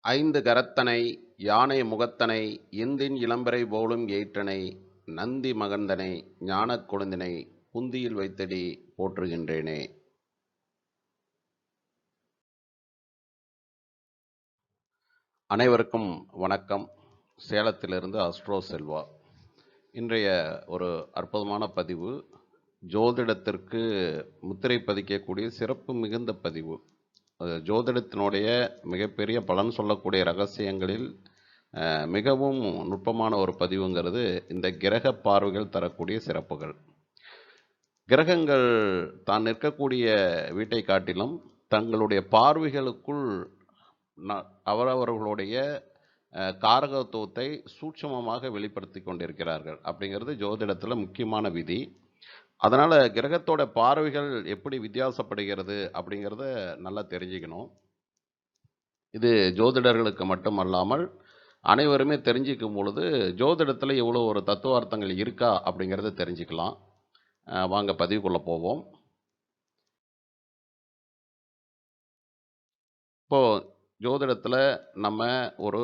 ஐந்து கரத்தனை யானை முகத்தனை இந்தின் இளம்பரை போலும் எயிற்றனை நந்தி மகந்தனை ஞானக் கொழுந்தினை புந்தியில் வைத்தடி போற்றுகின்றேனே. அனைவருக்கும் வணக்கம். சேலத்திலிருந்து அஸ்ட்ரோ செல்வா. இன்றைய ஒரு அற்புதமான பதிவு ஜோதிடத்திற்கு முத்திரை பதிக்கக்கூடிய சிறப்பு மிகுந்த பதிவு. ஜோதிடத்தினுடைய மிகப்பெரிய பலன் சொல்லக்கூடிய ரகசியங்களில் மிகவும் நுட்பமான ஒரு பதிவுங்கிறது இந்த கிரக பார்வைகள் தரக்கூடிய சிறப்புகள். கிரகங்கள் தான் நிற்கக்கூடிய வீட்டை காட்டிலும் தங்களுடைய பார்வைகளுக்குள் அவரவர்களுடைய காரகத்துவத்தை சூட்சமமாக வெளிப்படுத்தி கொண்டிருக்கிறார்கள். அப்படிங்கிறது ஜோதிடத்தில் முக்கியமான விதி. அதனால் கிரகத்தோட பார்வைகள் எப்படி வித்தியாசப்படுகிறது அப்படிங்கிறத நல்லா தெரிஞ்சுக்கணும். இது ஜோதிடர்களுக்கு மட்டுமல்லாமல் அனைவருமே தெரிஞ்சிக்கும் பொழுது ஜோதிடத்தில் இவ்வளோ ஒரு தத்துவார்த்தங்கள் இருக்கா அப்படிங்கிறத தெரிஞ்சுக்கலாம். வாங்க பதிவுக்குள்ளே போவோம். இப்போது ஜோதிடத்தில் நம்ம ஒரு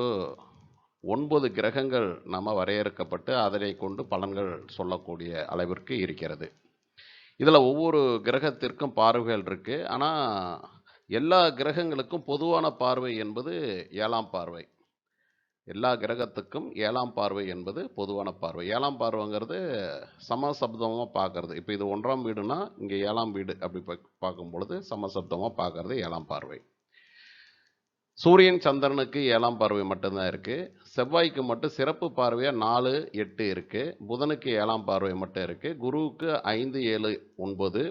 ஒன்பது கிரகங்கள் நம்ம வரையறுக்கப்பட்டு அதனை கொண்டு பலன்கள் சொல்லக்கூடிய அளவிற்கு இருக்கிறது. இதில் ஒவ்வொரு கிரகத்திற்கும் பார்வைகள் இருக்குது ஆனால் எல்லா கிரகங்களுக்கும் பொதுவான பார்வை என்பது ஏழாம் பார்வை. எல்லா கிரகத்துக்கும் ஏழாம் பார்வை என்பது பொதுவான பார்வை. ஏழாம் பார்வைங்கிறது சமசப்தமாக பார்க்கறது. இப்போ இது ஒன்றாம் வீடுனா இங்கே ஏழாம் வீடு அப்படி பார்க்கும் பொழுது சமசப்தமாக பார்க்கறது ஏழாம் பார்வை. சூரியன் சந்திரனுக்கு ஏழாம் பார்வை மட்டும்தான் இருக்குது செவ்வாய்க்கு மட்டும் சிறப்பு பார்வையாக நாலு எட்டு இருக்குது புதனுக்கு ஏழாம் பார்வை மட்டும் இருக்குது குருவுக்கு ஐந்து ஏழு ஒன்பது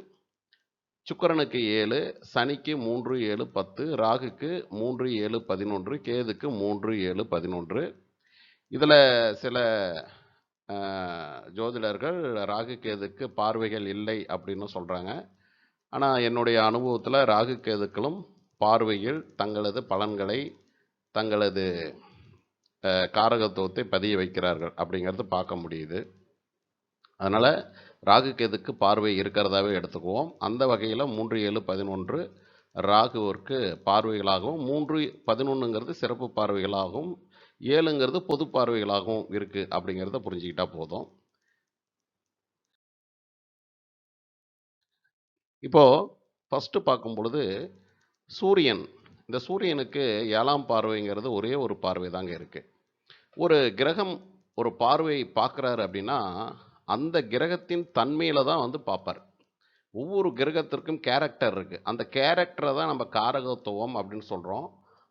சுக்கரனுக்கு ஏழு சனிக்கு மூன்று ஏழு பத்து ராகுக்கு மூன்று ஏழு பதினொன்று கேதுக்கு மூன்று ஏழு பதினொன்று. இதில் சில ஜோதிடர்கள் ராகு கேதுக்கு பார்வைகள் இல்லை அப்படின்னு சொல்கிறாங்க ஆனால் என்னுடைய அனுபவத்தில் ராகு கேதுக்களும் பார்வையில் தங்களது பலன்களை தங்களது காரகத்துவத்தை பதிய வைக்கிறார்கள் அப்படிங்கிறது பார்க்க முடியுது. அதனால் ராகு கேதுக்கு பார்வை இருக்கிறதாவே எடுத்துக்குவோம். அந்த வகையில் மூன்று ஏழு பதினொன்று ராகுவிற்கு பார்வைகளாகவும் மூன்று பதினொன்றுங்கிறது சிறப்பு பார்வைகளாகவும் ஏழுங்கிறது பொது பார்வைகளாகவும் இருக்குது அப்படிங்கிறத புரிஞ்சுக்கிட்டா போதும். இப்போது ஃபஸ்ட்டு பார்க்கும் பொழுது சூரியன். இந்த சூரியனுக்கு ஏழாம் பார்வைங்கிறது ஒரே ஒரு பார்வை தாங்க இருக்குது ஒரு கிரகம் ஒரு பார்வை பார்க்குறாரு அப்படின்னா அந்த கிரகத்தின் தன்மையில் தான் வந்து பார்ப்பார். ஒவ்வொரு கிரகத்திற்கும் கேரக்டர் இருக்குது அந்த கேரக்டரை தான் நம்ம காரகத்துவம் அப்படின்னு சொல்கிறோம்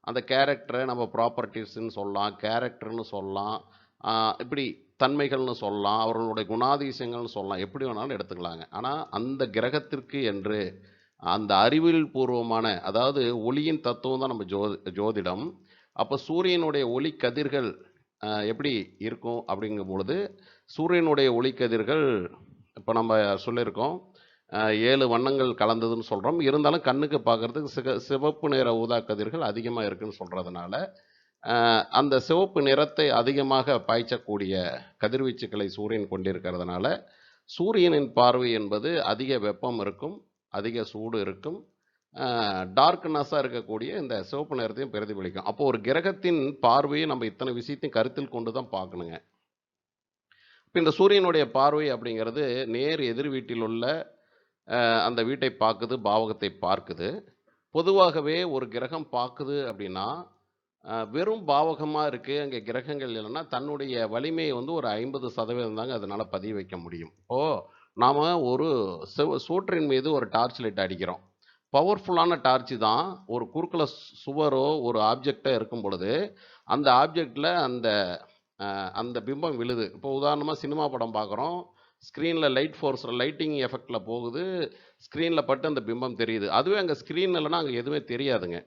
அந்த கேரக்டரை நம்ம ப்ராப்பர்ட்டிஸ்ன்னு சொல்லலாம் கேரக்டர்னு சொல்லலாம் இப்படி தன்மைகள்னு சொல்லலாம் அவர்களுடைய குணாதிசயங்கள்னு சொல்லலாம் எப்படி வேணாலும் எடுத்துக்கலாங்க. ஆனால் அந்த கிரகத்திற்கு என்று அந்த அறிவியல் பூர்வமான அதாவது ஒளியின் தத்துவம் தான் நம்ம ஜோதி ஜோதிடம். அப்போ சூரியனுடைய ஒளி கதிர்கள் எப்படி இருக்கும் அப்படிங்கும் பொழுது சூரியனுடைய ஒளிக்கதிர்கள் இப்போ நம்ம சொல்லியிருக்கோம் ஏழு வண்ணங்கள் கலந்ததுன்னு சொல்கிறோம் இருந்தாலும் கண்ணுக்கு பார்க்கறதுக்கு சிக சிவப்பு நிற ஊதா கதிர்கள் அதிகமாக இருக்குன்னு சொல்கிறதுனால அந்த சிவப்பு நிறத்தை அதிகமாக பாய்ச்சக்கூடிய கதிர்வீச்சுக்களை சூரியன் கொண்டிருக்கிறதுனால சூரியனின் பார்வை என்பது அதிக வெப்பம் இருக்கும். அதிக சூடு இருக்கும். டார்க்னஸாக இருக்கக்கூடிய இந்த சிவப்பு நிறத்தையும் பிரதிபலிக்கும். அப்போது ஒரு கிரகத்தின் பார்வையை நம்ம இத்தனை விஷயத்தையும் கருத்தில் கொண்டு தான் பார்க்கணுங்க. இப்போ இந்த சூரியனுடைய பார்வை அப்படிங்கிறது நேர் எதிர் வீட்டில் உள்ள அந்த வீட்டை பார்க்குது பாவகத்தை பார்க்குது. பொதுவாகவே ஒரு கிரகம் பார்க்குது அப்படின்னா வெறும் பாவகமாக இருக்குது அங்கே கிரகங்கள் இல்லைன்னா தன்னுடைய வலிமையை வந்து ஒரு ஐம்பது சதவீதம் தாங்க அதனால் பதிய வைக்க முடியும். இப்போது நாம் ஒரு சிவ சூற்றின் மீது ஒரு டார்ச் லைட் அடிக்கிறோம். பவர்ஃபுல்லான டார்ச்சு தான். ஒரு குறுக்கில் சுவரோ ஒரு ஆப்ஜெக்டோ இருக்கும் பொழுது அந்த ஆப்ஜெக்டில் அந்த அந்த பிம்பம் விழுது. இப்போ உதாரணமாக சினிமா படம் பார்க்குறோம். ஸ்க்ரீனில் லைட் ஃபோர்ஸ் லைட்டிங் எஃபெக்டில் போகுது. ஸ்க்ரீனில் பட்டு அந்த பிம்பம் தெரியுது. அதுவே அங்கே ஸ்க்ரீன் இல்லைன்னா அங்கே எதுவுமே தெரியாதுங்க.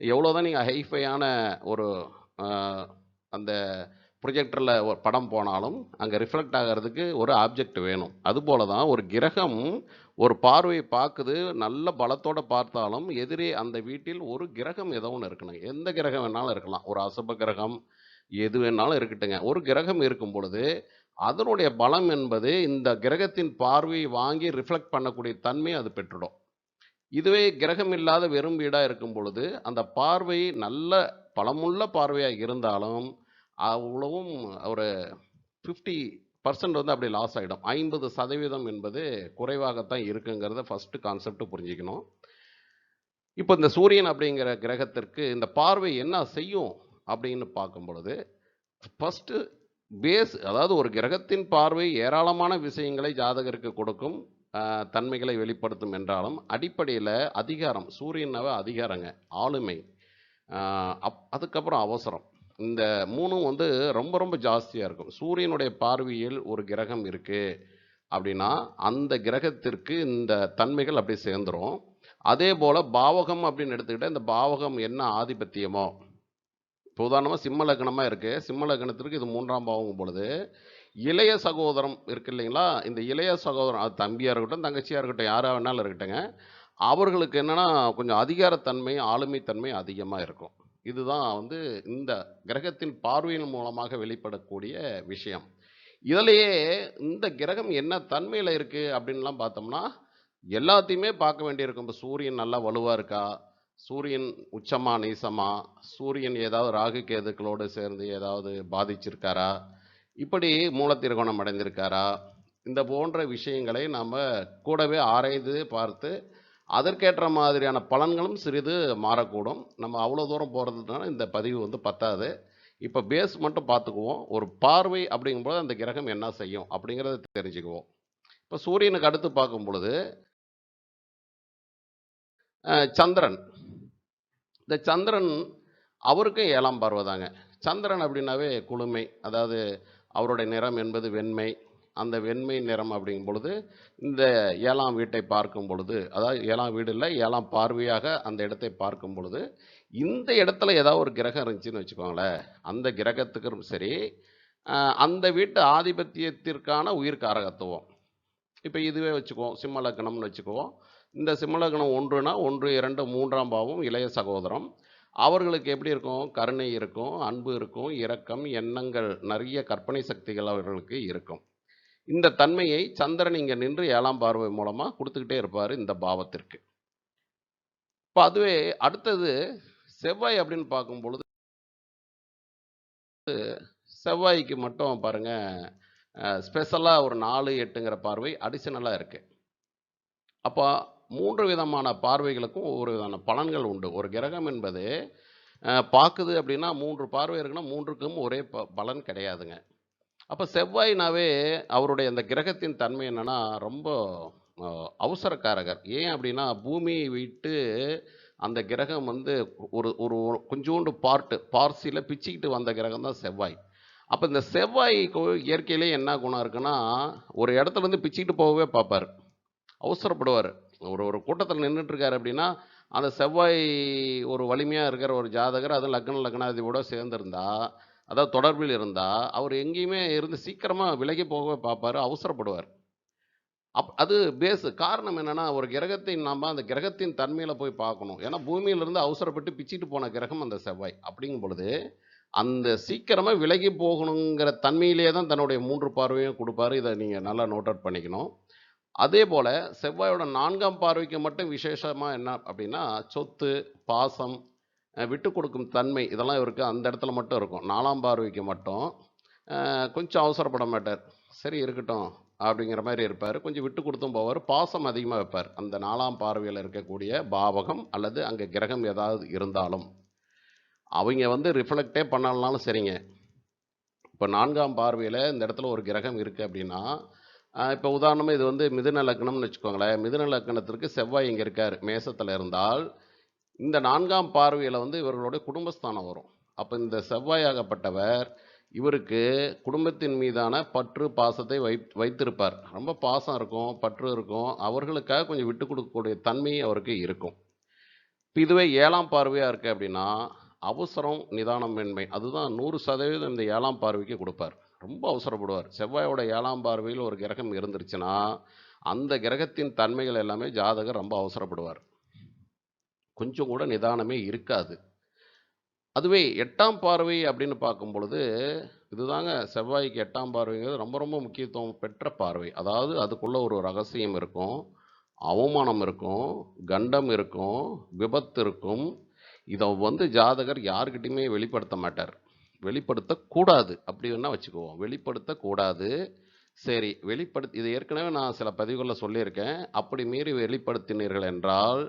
எவ்வளோ தான் நீங்கள் ஹைஃபையான ஒரு அந்த ப்ரொஜெக்டரில் ஒரு படம் போனாலும் அங்கே ரிஃப்ளெக்ட் ஆகிறதுக்கு ஒரு ஆப்ஜெக்ட் வேணும். அதுபோல தான் ஒரு கிரகம் ஒரு பார்வையை பார்க்குது நல்ல பலத்தோடு பார்த்தாலும் எதிரே அந்த வீட்டில் ஒரு கிரகம் ஏதோ ஒன்று இருக்கணும். எந்த கிரகம் வேணாலும் இருக்கலாம். ஒரு அசுப கிரகம் எது வேணாலும் இருக்கட்டுங்க. ஒரு கிரகம் இருக்கும் பொழுது அதனுடைய பலம் என்பது இந்த கிரகத்தின் பார்வையை வாங்கி ரிஃப்ளெக்ட் பண்ணக்கூடிய தன்மை அது பெற்றுடும். இதுவே கிரகம் இல்லாத வெறும் வீடாக இருக்கும் பொழுது அந்த பார்வை நல்ல பலமுள்ள பார்வையாக இருந்தாலும், அவ்வளவும் ஒரு 50% வந்து அப்படி லாஸ் ஆகிடும் ஐம்பது சதவீதம் என்பது குறைவாகத்தான் இருக்குங்கிறத ஃபஸ்ட்டு கான்செப்ட்டு புரிஞ்சுக்கணும். இப்போ இந்த சூரியன் அப்படிங்கிற கிரகத்திற்கு இந்த பார்வை என்ன செய்யும் அப்படின்னு பார்க்கும் பொழுது, ஃபஸ்ட்டு பேஸ் அதாவது ஒரு கிரகத்தின் பார்வை ஏராளமான விஷயங்களை ஜாதகருக்கு கொடுக்கும். தன்மைகளை வெளிப்படுத்தும் என்றாலும், அடிப்படையில் அதிகாரம் சூரியனாவே அதிகாரங்க. ஆளுமை. அப் அதுக்கப்புறம் அவசரம். இந்த மூணும் வந்து ரொம்ப ரொம்ப ஜாஸ்தியாக இருக்கும். சூரியனுடைய பார்வையில் ஒரு கிரகம் இருக்குது அப்படின்னா, அந்த கிரகத்திற்கு இந்த தன்மைகள் அப்படியே அதே போல் பாவகம் அப்படின்னு எடுத்துக்கிட்டால் இந்த பாவகம் என்ன ஆதிபத்தியமோ இப்போ உதாரணமாக சிம்ம லக்னமாக இருக்குது சிம்ம லக்னத்திற்கு இது மூன்றாம் பாவம் பொழுது, இளைய சகோதரம் இருக்கு இல்லைங்களா? இந்த இளைய சகோதரம் அது தம்பியாக இருக்கட்டும், தங்கச்சியாக இருக்கட்டும், யாராக வேணாலும் இருக்கட்டுங்க. அவர்களுக்கு என்னென்னா கொஞ்சம் அதிகாரத்தன்மை, ஆளுமைத்தன்மை அதிகமாக இருக்கும். இதுதான் வந்து இந்த கிரகத்தின் பார்வையின் மூலமாக வெளிப்படக்கூடிய விஷயம். இதிலேயே இந்த கிரகம் என்ன தன்மையில் இருக்குது அப்படின்லாம் பார்த்தோம்னா, எல்லாத்தையுமே பார்க்க வேண்டியிருக்கும். இப்போ சூரியன் நல்லா வலுவாக இருக்கா? சூரியன் உச்சமா, நீசமா? சூரியன் ஏதாவது ராகு, கேதுக்களோடு சேர்ந்து ஏதாவது பாதிச்சிருக்காரா? இப்படி மூலத்திருகோணம் அடைந்திருக்காரா? இந்த போன்ற விஷயங்களை நாம் கூடவே ஆராய்ந்து பார்த்து, அதற்கேற்ற மாதிரியான பலன்களும் சிறிது மாறக்கூடும். நம்ம அவ்வளோ தூரம் போகிறதுனால இந்த பதிவு வந்து பத்தாது. இப்போ பேஸ் மட்டும் பார்த்துக்குவோம். ஒரு பார்வை அப்படிங்கும்போது அந்த கிரகம் என்ன செய்யும் அப்படிங்கிறத தெரிஞ்சுக்குவோம். இப்போ சூரியனுக்கு அடுத்து பார்க்கும் பொழுது சந்திரன். இந்த சந்திரன் அவருக்கும் ஏழாம் பார்வை தாங்க. சந்திரன் அப்படின்னாவே குளுமை. அதாவது அவருடைய நிறம் என்பது வெண்மை. அந்த வெண்மை நிறம் அப்படிங்கும் பொழுது, இந்த ஏழாம் வீட்டை பார்க்கும் பொழுது, அதாவது ஏழாம் வீடு இல்லை ஏழாம் பார்வையாக அந்த இடத்தை பார்க்கும் பொழுது, இந்த இடத்துல ஏதாவது ஒரு கிரகம் இருந்துச்சுன்னு வச்சுக்கோங்களேன், அந்த கிரகத்துக்கும் சரி, அந்த வீட்டு ஆதிபத்தியத்திற்கான உயிர் காரகத்துவம். இப்போ இதுவே வச்சுக்குவோம். சிம்மலக்கணம்னு வச்சுக்குவோம். இந்த சிம்மலக்கணம் ஒன்றுனா ஒன்று இரண்டு மூன்றாம் பாவம் இளைய சகோதரம். அவர்களுக்கு எப்படி இருக்கும்? கருணை இருக்கும், அன்பு இருக்கும், இரக்கம், எண்ணங்கள் நிறைய கற்பனை சக்திகள் அவர்களுக்கு இருக்கும். இந்த தன்மையை சந்திரன் இங்கே நின்று ஏழாம் பார்வை மூலமாக கொடுத்துக்கிட்டே இருப்பார் இந்த பாவத்திற்கு. இப்போ அதுவே அடுத்தது செவ்வாய் அப்படின்னு பார்க்கும் பொழுது செவ்வாய்க்கு மட்டும் பாருங்க, ஸ்பெஷலாக ஒரு 4, 8ங்கிற பார்வை அடிஷனலாக இருக்குது அப்போ மூன்று விதமான பார்வைகளுக்கும் ஒவ்வொரு விதமான பலன்கள் உண்டு. ஒரு கிரகம் என்பது பார்க்குது அப்படின்னா மூன்று பார்வை இருக்குன்னா மூன்றுக்கும் ஒரே ப பலன் கிடையாதுங்க. அப்போ செவ்வாய்னாவே அவருடைய அந்த கிரகத்தின் தன்மை என்னன்னா, ரொம்ப அவசரக்காரகர். ஏன் அப்படின்னா, பூமியை விட்டு அந்த கிரகம் வந்து ஒரு ஒரு கொஞ்சோண்டு பார்ட்டு பார்சியில் பிச்சுக்கிட்டு வந்த கிரகம் தான் செவ்வாய். அப்போ இந்த செவ்வாய்க்கு இயற்கையிலே என்ன குணம் இருக்குன்னா, ஒரு இடத்துல இருந்து பிச்சுக்கிட்டு போகவே பார்ப்பார் அவசரப்படுவார் ஒரு ஒரு கூட்டத்தில் நின்றுட்டு இருக்காரு அப்படின்னா, அந்த செவ்வாய் ஒரு வலிமையாக இருக்கிற ஒரு ஜாதகர், அது லக்ன லக்னாதிபதியோட சேர்ந்திருந்தா, அதாவது தொடர்பில் இருந்தால் அவர் எங்கேயுமே இருந்து சீக்கிரமாக விலகி போகவே பார்ப்பார் அவசரப்படுவார். அப் அது பேஸு காரணம் என்னென்னா ஒரு கிரகத்தை நாம் அந்த கிரகத்தின் தன்மையில் போய் பார்க்கணும். ஏன்னா பூமியிலிருந்து அவசரப்பட்டு பிச்சுட்டு போன கிரகம் அந்த செவ்வாய். அப்படிங்கும் பொழுது, அந்த சீக்கிரமாக விலகி போகணுங்கிற தன்மையிலேயே தான் தன்னுடைய மூன்று பார்வையும் கொடுப்பாரு இதை நீங்கள் நல்லா நோட் அவுட் பண்ணிக்கணும். அதேபோல செவ்வாயோட நான்காம் பார்வைக்கு மட்டும் விசேஷமாக என்ன அப்படின்னா, சொத்து, பாசம், விட்டு கொடுக்கும் தன்மை இதெல்லாம் இவருக்கு அந்த இடத்துல மட்டும் இருக்கும். நாலாம் பார்வைக்கு மட்டும் கொஞ்சம் அவசரப்பட மாட்டார். சரி இருக்கட்டும் அப்படிங்கிற மாதிரி இருப்பார் கொஞ்சம் விட்டு கொடுத்தும் போவார் பாசம் அதிகமாக வைப்பார். அந்த நாலாம் பார்வையில் இருக்கக்கூடிய பாவகம் அல்லது அங்கே கிரகம் ஏதாவது இருந்தாலும். அவங்க வந்து ரிஃப்ளெக்டே பண்ணலனாலும் சரிங்க. இப்போ நான்காம் பார்வையில் இந்த இடத்துல ஒரு கிரகம் இருக்குது அப்படின்னா, இப்போ உதாரணமாக இது வந்து மிதுன லக்னம்னு வச்சுக்கோங்களேன். மிதுன லக்னத்திற்கு செவ்வாய் இங்கே இருக்கார் மேசத்தில் இருந்தால், இந்த நான்காம் பார்வையில் வந்து இவர்களுடைய குடும்பஸ்தானம் வரும். அப்போ இந்த செவ்வாயாகப்பட்டவர், இவருக்கு குடும்பத்தின் மீதான பற்று, பாசத்தை வைத் வைத்திருப்பார். ரொம்ப பாசம் இருக்கும், பற்று இருக்கும். அவர்களுக்காக கொஞ்சம் விட்டு கொடுக்கக்கூடிய தன்மை அவருக்கு இருக்கும். இப்போ இதுவே ஏழாம் பார்வையாக இருக்குது அப்படின்னா, அவசரம், நிதானம் நிதானமின்மை. அதுதான் 100% இந்த ஏழாம் பார்வைக்கு கொடுப்பார் ரொம்ப அவசரப்படுவார். செவ்வாயோட ஏழாம் பார்வையில் ஒரு கிரகம் இருந்துருச்சுன்னா, அந்த கிரகத்தின் தன்மைகள் எல்லாமே ஜாதகர் ரொம்ப அவசரப்படுவார். கொஞ்சம் கூட நிதானமே இருக்காது. அதுவே எட்டாம் பார்வை அப்படின்னு பார்க்கும் பொழுது, இதுதாங்க செவ்வாய்க்கு எட்டாம் பார்வைங்கிறது ரொம்ப ரொம்ப முக்கியத்துவம் பெற்ற பார்வை. அதாவது அதுக்குள்ள ஒரு ரகசியம் இருக்கும். அவமானம் இருக்கும், கண்டம் இருக்கும், விபத்து இருக்கும். இதை வந்து ஜாதகர் யாருக்கிட்டையுமே வெளிப்படுத்த மாட்டார் வெளிப்படுத்தக்கூடாது அப்படி வேணால் வச்சுக்குவோம் வெளிப்படுத்தக்கூடாது சரி வெளிப்படுத்தி இது ஏற்கனவே நான் சில பதிவுகளில் சொல்லியிருக்கேன் அப்படி மீறி வெளிப்படுத்தினீர்கள் என்றால்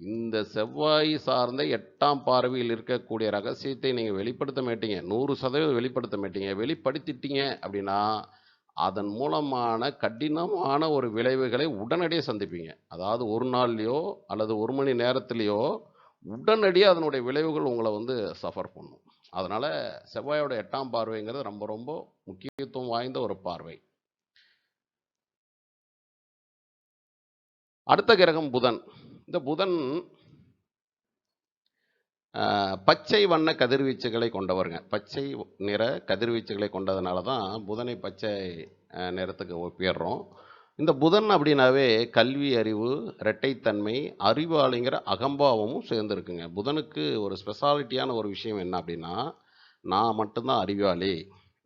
இந்த செவ்வாய் சார்ந்த எட்டாம் பார்வையில் இருக்கக்கூடிய ரகசியத்தை நீங்கள் வெளிப்படுத்த மாட்டீங்க. நூறு சதவீதம் வெளிப்படுத்த மாட்டீங்க. வெளிப்படுத்திட்டீங்க அப்படின்னா அதன் மூலமான கடினமான ஒரு விளைவுகளை உடனடியாக சந்திப்பீங்க. அதாவது ஒரு நாள்லையோ அல்லது ஒரு மணி நேரத்துலையோ உடனடியாக அதனுடைய விளைவுகள் உங்களை வந்து சஃபர் பண்ணும். அதனால் செவ்வாயோட எட்டாம் பார்வைங்கிறது ரொம்ப ரொம்ப முக்கியத்துவம் வாய்ந்த ஒரு பார்வை. அடுத்த கிரகம் புதன். இந்த புதன் பச்சை வண்ண கதிர்வீச்சுகளை கொண்டவருங்க. பச்சை நிற கதிர்வீச்சுகளை கொண்டதுனால தான் புதனை பச்சை நிறத்துக்கு ஒப்பிடுறோம் இந்த புதன் அப்படின்னாவே கல்வி அறிவு இரட்டைத்தன்மை அறிவாளிங்கிற அகம்பாவமும் சேர்ந்துருக்குங்க. புதனுக்கு ஒரு ஸ்பெஷாலிட்டியான ஒரு விஷயம் என்ன அப்படின்னா நான் மட்டும்தான் அறிவாளி.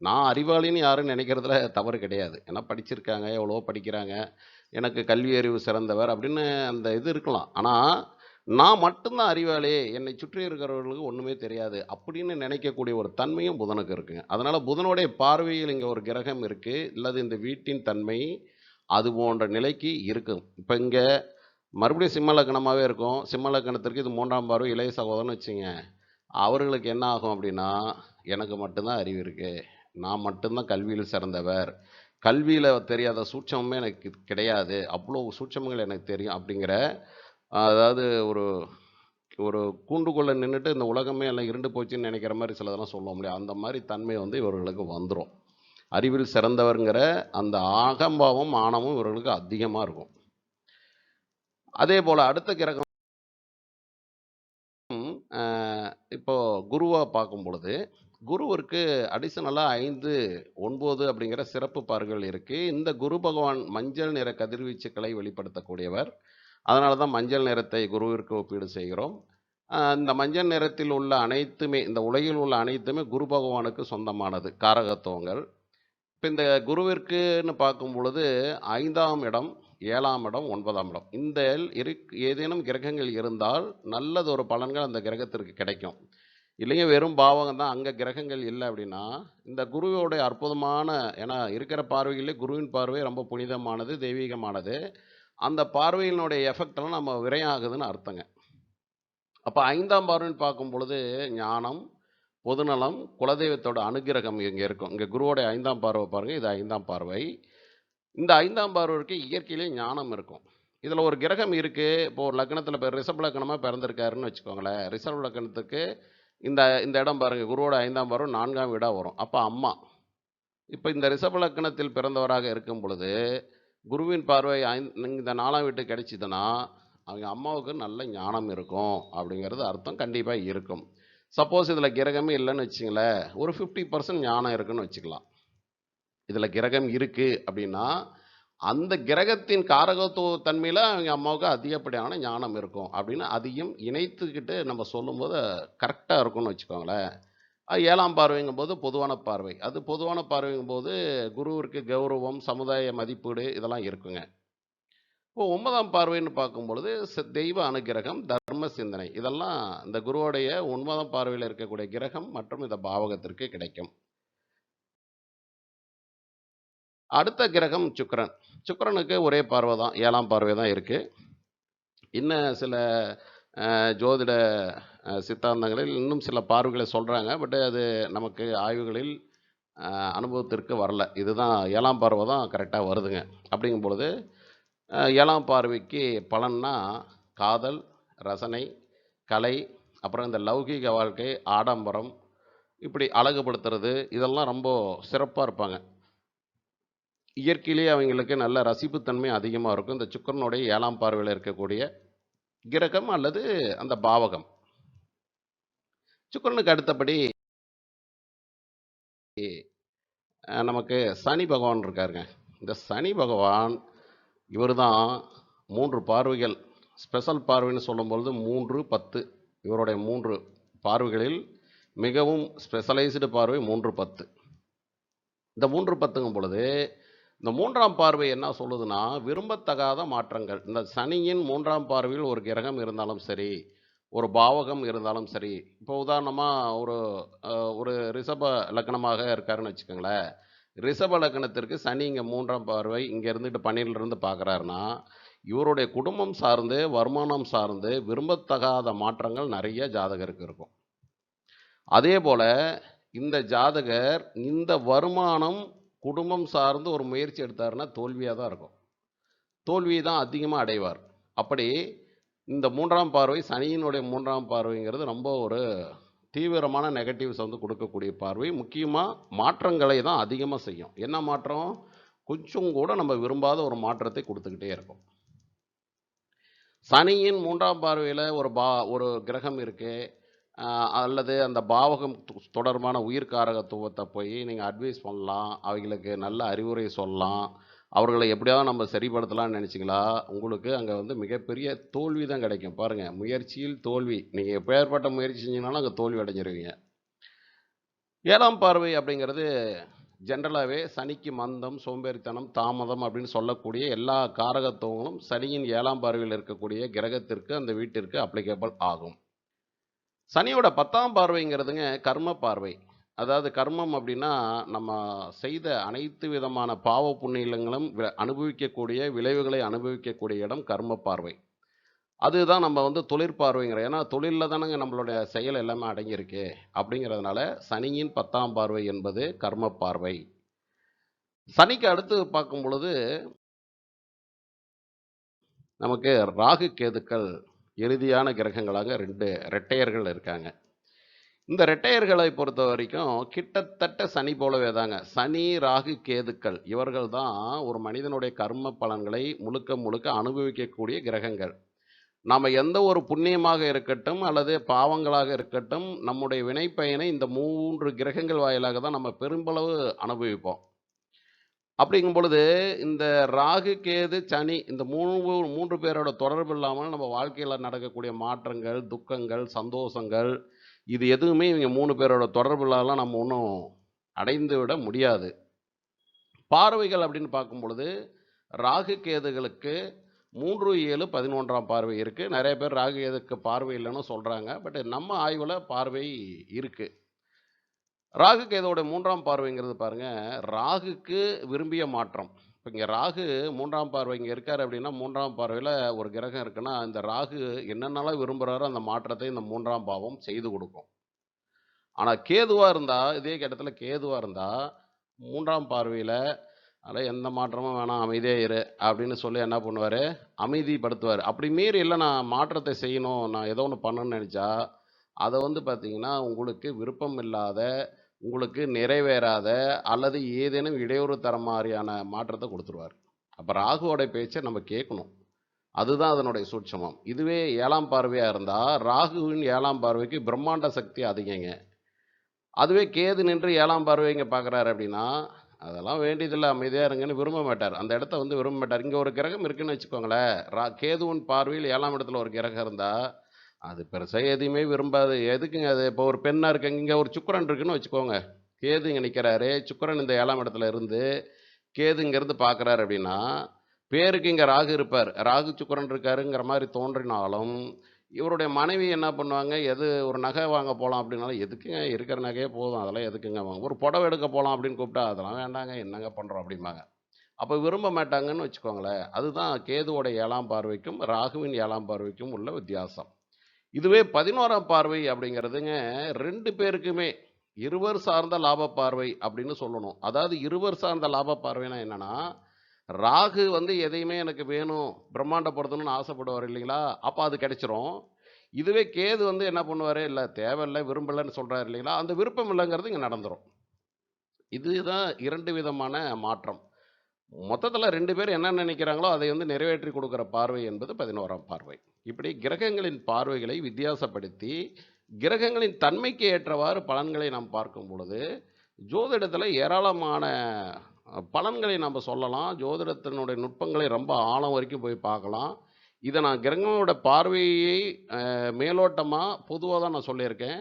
நான் அறிவாளின்னு யாரும் நினைக்கிறதுல தவறு கிடையாது. ஏன்னா படிச்சிருக்காங்க எவ்வளோ படிக்கிறாங்க. எனக்கு கல்வி அறிவு சிறந்தவர் அப்படின்னு அந்த இது இருக்கலாம். ஆனால் நான் மட்டும்தான் அறிவாளி என்னை சுற்றி இருக்கிறவர்களுக்கு ஒன்றுமே தெரியாது அப்படின்னு நினைக்கக்கூடிய ஒரு தன்மையும் புதனுக்கு இருக்குங்க. அதனால் புதனுடைய பார்வையில் இங்கே ஒரு கிரகம் இருக்குது இல்லது இந்த வீட்டின் தன்மை அது போன்ற நிலைக்கு இருக்கும் இப்போ இங்கே மறுபடியும் சிம்ம லக்கணமாகவே இருக்கும். சிம்ம லக்கணத்திற்கு இது மூன்றாம் பார்வை இளைய சகோதரன்னு வச்சுங்க. அவர்களுக்கு என்ன ஆகும் அப்படின்னா எனக்கு மட்டும்தான் அறிவு இருக்குது நான் மட்டும்தான் கல்வியில் சிறந்தவர். கல்வியில் தெரியாத சூட்சமுமே எனக்கு கிடையாது. அவ்வளோ சூட்சமங்கள் எனக்கு தெரியும் அப்படிங்கிற அதாவது ஒரு ஒரு கூண்டுக்குள்ளே நின்றுட்டு இந்த உலகமே எல்லாம் இருண்டு போச்சுன்னு நினைக்கிற மாதிரி சிலதெல்லாம் சொல்ல முடியாது. அந்த மாதிரி தன்மை வந்து இவர்களுக்கு வந்துடும் அறிவில் சிறந்தவருங்கிற அந்த ஆகம்பாவம் ஆணவம் இவர்களுக்கு அதிகமாக இருக்கும். அதே போல் அடுத்த கிரகம் இப்போ குருவாக பார்க்கும் பொழுது குருவிற்கு அடிஷனலாக ஐந்து ஒன்பது அப்படிங்கிற சிறப்பு பார்வைகள் இருக்குது இந்த குரு பகவான் மஞ்சள் நிற கதிர்வீச்சுக்களை வெளிப்படுத்தக்கூடியவர். அதனால தான் மஞ்சள் நிறத்தை குருவிற்கு ஒப்பீடு செய்கிறோம். இந்த மஞ்சள் நிறத்தில் உள்ள அனைத்துமே இந்த உலகில் உள்ள அனைத்துமே குரு பகவானுக்கு சொந்தமானது காரகத்துவங்கள். இப்போ இந்த குருவிற்குன்னு பார்க்கும் பொழுது ஐந்தாம் இடம் ஏழாம் இடம் ஒன்பதாம் இடம். இந்த இரு ஏதேனும் கிரகங்கள் இருந்தால் நல்லதொரு பலன்கள் அந்த கிரகத்திற்கு கிடைக்கும். இல்லைங்க வெறும் பாவகம் தான் அங்கே கிரகங்கள் இல்லை அப்படின்னா இந்த குருவோடைய அற்புதமான ஏன்னா இருக்கிற பார்வையிலே குருவின் பார்வை ரொம்ப புனிதமானது தெய்வீகமானது. அந்த பார்வையினுடைய எஃபெக்டெல்லாம் நம்ம விரையாகுதுன்னு ஆகுதுன்னு அர்த்தங்க. அப்போ ஐந்தாம் பார்வைன்னு பார்க்கும் பொழுது ஞானம் பொதுநலம் குலதெய்வத்தோட அனுகிரகம் இங்கே இருக்கும். இங்கே குருவோடைய ஐந்தாம் பார்வை பாருங்கள் இது ஐந்தாம் பார்வை. இந்த ஐந்தாம் பார்வைக்கு இயற்கையிலே ஞானம் இருக்கும். இதில் ஒரு கிரகம் இருக்குது இப்போ ஒரு லக்னத்தில் இப்போ ரிஷப லக்னமாக பிறந்திருக்காருன்னு வச்சுக்கோங்களேன். ரிசர்வ் லக்னத்துக்கு இந்த இந்த இடம் பாருங்கள் குருவோட ஐந்தாம் வரும் நான்காம் வீடாக வரும். அப்போ அம்மா. இப்போ இந்த ரிஷபலக்கணத்தில் பிறந்தவராக இருக்கும் பொழுது குருவின் பார்வை இந்த நாலாம் வீட்டு கிடைச்சிதுன்னா அவங்க அம்மாவுக்கு நல்ல ஞானம் இருக்கும் அப்படிங்கிறது அர்த்தம் கண்டிப்பாக இருக்கும். சப்போஸ் இதில் கிரகமே இல்லைன்னு வச்சிங்களேன் ஒரு ஃபிஃப்டி பர்சன்ட் ஞானம் இருக்குன்னு வச்சுக்கலாம். இதில் கிரகம் இருக்குது அப்படின்னா அந்த கிரகத்தின் காரகத்துவ தன்மையில் அவங்க அம்மாவுக்கு அதிகப்படியான ஞானம் இருக்கும். அப்படின்னு அதையும் இணைத்துக்கிட்டு நம்ம சொல்லும்போது கரெக்டாக இருக்கும்னு வச்சுக்கோங்களேன். ஏழாம் பார்வைங்கும் போது பொதுவான பார்வை. அது பொதுவான பார்வைங்கும் போது குருவிற்கு கௌரவம் சமுதாய மதிப்பீடு இதெல்லாம் இருக்குங்க. இப்போ ஒன்பதாம் பார்வைன்னு பார்க்கும் பொழுது தெய்வ அனுகிரகம் தர்ம சிந்தனை. இதெல்லாம் இந்த குருவோடைய ஒன்பதாம் பார்வையில் இருக்கக்கூடிய கிரகம் மற்றும் இந்த பாவகத்திற்கு கிடைக்கும். அடுத்த கிரகம் சுக்கரன். சுக்கரனுக்கு ஒரே பார்வை தான் ஏழாம் பார்வை தான் இருக்குது இன்னும் சில ஜோதிட சித்தாந்தங்களில் இன்னும் சில பார்வைகளை சொல்கிறாங்க பட் அது நமக்கு ஆய்வுகளில் அனுபவத்திற்கு வரல. இதுதான் ஏழாம் பார்வை தான் கரெக்டாக வருதுங்க. அப்படிங்கும் பொழுது ஏழாம் பார்வைக்கு பலன்னா காதல் ரசனை கலை அப்புறம் இந்த லௌகீக வாழ்க்கை ஆடம்பரம் இப்படி அழகுபடுத்துறது இதெல்லாம் ரொம்ப சிறப்பாக இருப்பாங்க. இயற்கையிலேயே அவங்களுக்கு நல்ல ரசிப்புத்தன்மை அதிகமாக இருக்கும். இந்த சுக்கரனுடைய ஏழாம் பார்வையில் இருக்கக்கூடிய கிரகம் அல்லது அந்த பாவகம். சுக்கிரனுக்கு அடுத்தபடி நமக்கு சனி பகவான் இருக்காருங்க. இந்த சனி பகவான் இவர் தான் மூன்று பார்வைகள். ஸ்பெஷல் பார்வைன்னு சொல்லும்பொழுது மூன்று பத்து. இவருடைய மூன்று பார்வைகளில் மிகவும் ஸ்பெஷலைஸ்டு பார்வை மூன்று பத்து. இந்த மூன்று பத்துங்கும் பொழுது இந்த மூன்றாம் பார்வை என்ன சொல்லுதுன்னா விரும்பத்தகாத மாற்றங்கள். இந்த சனியின் மூன்றாம் பார்வையில் ஒரு கிரகம் இருந்தாலும் சரி ஒரு பாவகம் இருந்தாலும் சரி இப்போ உதாரணமாக ஒரு ஒரு ரிஷப லக்னமாக இருக்காருன்னு வச்சுக்கோங்களேன். ரிஷப லக்னத்திற்கு சனி இங்கே மூன்றாம் பார்வை இங்கே இருந்துட்டு பன்னிரெண்டுல பார்க்குறாருன்னா இவருடைய குடும்பம் சார்ந்து வருமானம் சார்ந்து விரும்பத்தகாத மாற்றங்கள் நிறைய ஜாதகருக்கு இருக்கும். அதே போல் இந்த ஜாதகர் இந்த வருமானம் குடும்பம் சார்ந்து ஒரு முயற்சி எடுத்தாருன்னா தோல்வியாக தான் இருக்கும். தோல்வியை தான் அதிகமாக அடைவார். அப்படி இந்த மூன்றாம் பார்வை சனியினுடைய மூன்றாம் பார்வைங்கிறது ரொம்ப ஒரு தீவிரமான நெகட்டிவ்ஸ் வந்து கொடுக்கக்கூடிய பார்வை. முக்கியமாக மாற்றங்களை தான் அதிகமாக செய்யும். என்ன மாற்றம்? கொஞ்சம் கூட நம்ம விரும்பாத ஒரு மாற்றத்தை கொடுத்துக்கிட்டே இருக்கும். சனியின் மூன்றாம் பார்வையில் ஒரு பா ஒரு கிரகம் இருக்குது அல்லது அந்த பாவகம் தொடர்பான தொடர்பான உயிர்காரகத்துவத்தை போய் நீங்கள் அட்வைஸ் பண்ணலாம் அவங்களுக்கு நல்ல அறிவுரை சொல்லலாம் அவர்களை எப்படியாவது நம்ம சரிப்படுத்தலாம்னு நினச்சிங்களா? உங்களுக்கு அங்கே வந்து மிகப்பெரிய தோல்வி தான் கிடைக்கும். பாருங்கள் முயற்சியில் தோல்வி. நீங்கள் எப்பேற்பட்ட முயற்சி செஞ்சீங்கனாலும் அங்கே தோல்வி அடைஞ்சிருவீங்க. ஏழாம் பார்வை அப்படிங்கிறது ஜென்ரலாகவே சனிக்கு மந்தம் சோம்பேறித்தனம் தாமதம் அப்படின்னு சொல்லக்கூடிய எல்லா காரகத்துவங்களும் சனியின் ஏழாம் பார்வையில் இருக்கக்கூடிய கிரகத்திற்கு அந்த வீட்டிற்கு அப்ளிகபிள் ஆகும். சனியோட பத்தாம் பார்வைங்கிறதுங்க கர்ம பார்வை. அதாவது கர்மம் அப்படின்னா நம்ம செய்த அனைத்து விதமான பாவ புண்ணியங்களும் வி- அனுபவிக்கக்கூடிய விளைவுகளை அனுபவிக்கக்கூடிய இடம் கர்ம பார்வை. அதுதான் நம்ம வந்து தொழிற்பார்வைங்கிற ஏன்னா தொழிலில் தானேங்க நம்மளுடைய செயல் எல்லாமே அடங்கியிருக்கு. அப்படிங்கிறதுனால சனியின் பத்தாம் பார்வை என்பது கர்ம பார்வை. சனிக்கு அடுத்து பார்க்கும் பொழுது நமக்கு ராகு கேதுக்கள் இறுதியான கிரகங்களாக ரெண்டு ரெட்டையர்கள் இருக்காங்க. இந்த ரெட்டையர்களை பொறுத்த வரைக்கும் கிட்டத்தட்ட சனி போலவே தாங்க. சனி ராகு கேதுக்கள் இவர்கள் தான் ஒரு மனிதனுடைய கர்ம பலன்களை முழுக்க முழுக்க அனுபவிக்கக்கூடிய கிரகங்கள். நாம் எந்த ஒரு புண்ணியமாக இருக்கட்டும் அல்லது பாவங்களாக இருக்கட்டும் நம்முடைய வினைப்பயனை இந்த மூன்று கிரகங்கள் வாயிலாக தான் நம்ம பெரும்பளவு அனுபவிப்போம். அப்படிங்கும் பொழுது இந்த ராகு கேது சனி இந்த மூணு மூன்று பேரோட தொடர்பு இல்லாமல் நம்ம வாழ்க்கையில் நடக்கக்கூடிய மாற்றங்கள் துக்கங்கள் சந்தோஷங்கள் இது எதுவுமே இவங்க மூணு பேரோட தொடர்பு இல்லாமல் நம்ம ஒன்றும் அடைந்து விட முடியாது. பார்வைகள் அப்படின்னு பார்க்கும் பொழுது ராகு கேதுகளுக்கு மூன்று ஏழு பதினொன்றாம் பார்வை இருக்குது நிறைய பேர் ராகு கேதுக்கு பார்வை இல்லைன்னு சொல்கிறாங்க பட் நம்ம ஆய்வில் பார்வை இருக்குது ராகு கேதோட மூன்றாம் பார்வைங்கிறது பாருங்க ராகுக்கு விரும்பிய மாற்றம். இப்போ இங்கே ராகு மூன்றாம் பார்வை இங்கே இருக்கார் அப்படின்னா மூன்றாம் பார்வையில் ஒரு கிரகம் இருக்குன்னா இந்த ராகு என்னென்னலாம் விரும்புகிறாரோ அந்த மாற்றத்தை இந்த மூன்றாம் பாவம் செய்து கொடுக்கும். ஆனால் கேதுவாக இருந்தால் இதே கட்டத்தில் கேதுவாக இருந்தால் மூன்றாம் பார்வையில் அதில் எந்த மாற்றமும் வேணாம் அமைதியே இரு அப்படின்னு சொல்லி என்ன பண்ணுவார்? அமைதிப்படுத்துவார். அப்படி மீறி இல்லை நான் மாற்றத்தை செய்யணும் நான் ஏதோ ஒன்று பண்ணணும்னு நினச்சா அதை வந்து பார்த்திங்கன்னா உங்களுக்கு விருப்பம் இல்லாத உங்களுக்கு நிறைவேறாத அல்லது ஏதேனும் இடையூறு தர மாதிரியான மாற்றத்தை கொடுத்துருவார். அப்போ ராகுவோட பேச்சை நம்ம கேட்கணும். அதுதான் அதனுடைய சூட்சமம். இதுவே ஏழாம் பார்வையாக இருந்தால் ராகுவின் ஏழாம் பார்வைக்கு பிரம்மாண்ட சக்தி அதிகங்க. அதுவே கேது நின்று ஏழாம் பார்வை இங்கே பார்க்குறாரு அப்படின்னா அதெல்லாம் வேண்டியதில்லை அமைதியாக இருங்கன்னு விரும்ப மாட்டார். அந்த இடத்த வந்து விரும்ப மாட்டார். இங்கே ஒரு கிரகம் இருக்குன்னு வச்சுக்கோங்களேன். ரா கேதுவின் பார்வையில் ஏழாம் இடத்துல ஒரு கிரகம் இருந்தால் அது பெருசாக எதையுமே விரும்பாது. எதுக்குங்க அது? இப்போ ஒரு பெண்ணாக இருக்குங்க. இங்கே ஒரு சுக்கரன் இருக்குன்னு வச்சுக்கோங்க. கேது இங்கே நிற்கிறாரு சுக்கரன் இந்த ஏழாம் இடத்துல இருந்து கேது இங்கேருந்து பார்க்குறாரு அப்படின்னா பேருக்கு இங்கே ராகு இருப்பார். ராகு சுக்கரன் இருக்காருங்கிற மாதிரி தோன்றினாலும் இவருடைய மனைவி என்ன பண்ணுவாங்க? எது ஒரு நகை வாங்க போகலாம் அப்படின்னாலும் எதுக்குங்க? இருக்கிற நகையே போதும். அதெல்லாம் எதுக்குங்க வாங்க? ஒரு புடவை எடுக்க போகலாம் அப்படின்னு கூப்பிட்டா அதெல்லாம் வேண்டாங்க. என்னங்க பண்ணுறோம் அப்படிம்பாங்க. அப்போ விரும்ப மாட்டாங்கன்னு வச்சுக்கோங்களேன். அதுதான் கேதுவோட ஏழாம் பார்வைக்கும் ராகுவின் ஏழாம் பார்வைக்கும் உள்ள வித்தியாசம். இதுவே பதினோராம் பார்வை அப்படிங்கிறதுங்க ரெண்டு பேருக்குமே இருவர் சார்ந்த லாப பார்வை அப்படின்னு சொல்லணும். அதாவது இருவர் சார்ந்த லாப பார்வைனா என்னன்னா ராகு வந்து எதையுமே எனக்கு வேணும் பிரம்மாண்டப்படுத்தணும்னு ஆசைப்படுவார் இல்லைங்களா? அப்போ அது கிடைச்சிரும். இதுவே கேது வந்து என்ன பண்ணுவார்? இல்லை தேவையில்லை விரும்பலைன்னு சொல்கிறார் இல்லைங்களா? அந்த விருப்பம் இல்லைங்கிறது இங்கே நடந்துரும். இதுதான் இரண்டு விதமான மாற்றம். மொத்தத்தில் ரெண்டு பேர் என்ன நினைக்கிறாங்களோ அதை வந்து நிறைவேற்றி கொடுக்குற பார்வை என்பது பதினோராம் பார்வை. இப்படி கிரகங்களின் பார்வைகளை வித்தியாசப்படுத்தி கிரகங்களின் தன்மைக்கு ஏற்றவாறு பலன்களை நாம் பார்க்கும் பொழுது ஜோதிடத்தில் ஏராளமான பலன்களை நம்ம சொல்லலாம். ஜோதிடத்தினுடைய நுட்பங்களை ரொம்ப ஆழம் வரைக்கும் போய் பார்க்கலாம். இதை நான் கிரகங்களோட பார்வையை மேலோட்டமாக பொதுவாக தான் நான் சொல்லியிருக்கேன்.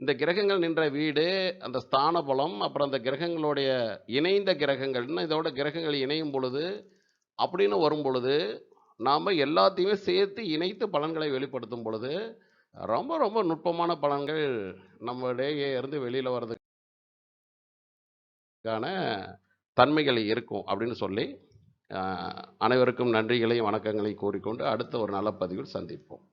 இந்த கிரகங்கள் நின்ற வீடு அந்த ஸ்தான பலம் அப்புறம் அந்த கிரகங்களுடைய இணைந்த கிரகங்கள்னு இதோட கிரகங்கள் இணையும் பொழுது அப்படின்னு வரும் பொழுது நாம் எல்லாத்தையுமே சேர்த்து இணைத்து பலன்களை வெளிப்படுத்தும் பொழுது ரொம்ப ரொம்ப நுட்பமான பலன்கள் நம்மளுடைய இருந்து வெளியில் வர்றதுக்கான தன்மைகள் இருக்கும் அப்படின்னு சொல்லி அனைவருக்கும் நன்றிகளையும் வணக்கங்களையும் கூறிக்கொண்டு அடுத்த ஒரு நல்ல பதிவில் சந்திப்போம்.